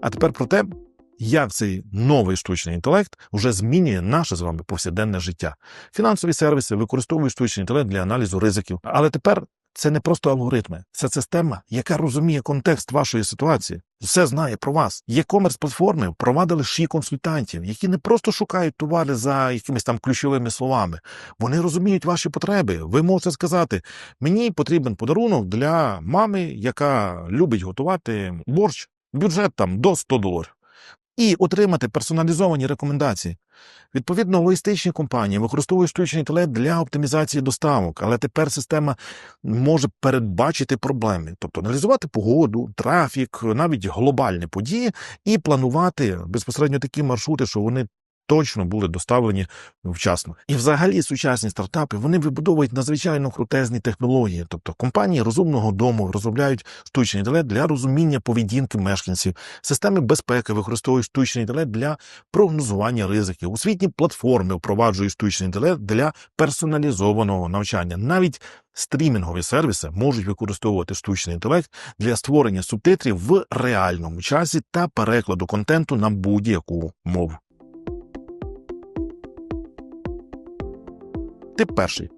А тепер про те, як цей новий штучний інтелект вже змінює наше з вами повсякденне життя. Фінансові сервіси використовують штучний інтелект для аналізу ризиків. Але тепер це не просто алгоритми, це система, яка розуміє контекст вашої ситуації, все знає про вас. Є-комерс платформи впровадили ші консультантів, які не просто шукають товари за якимись там ключовими словами. Вони розуміють ваші потреби. Ви можете сказати: мені потрібен подарунок для мами, яка любить готувати борщ, бюджет там до 100 доларів. І отримати персоналізовані рекомендації. Відповідно, логістичні компанії використовують штучний інтелект для оптимізації доставок, але тепер система може передбачити проблеми, тобто аналізувати погоду, трафік, навіть глобальні події, і планувати безпосередньо такі маршрути, що вони точно були доставлені вчасно. І взагалі сучасні стартапи вони вибудовують надзвичайно крутезні технології. Тобто компанії розумного дому розробляють штучний інтелект для розуміння поведінки мешканців. Системи безпеки використовують штучний інтелект для прогнозування ризиків. Освітні платформи впроваджують штучний інтелект для персоналізованого навчання. Навіть стрімінгові сервіси можуть використовувати штучний інтелект для створення субтитрів в реальному часі та перекладу контенту на будь-яку мову. Тип перший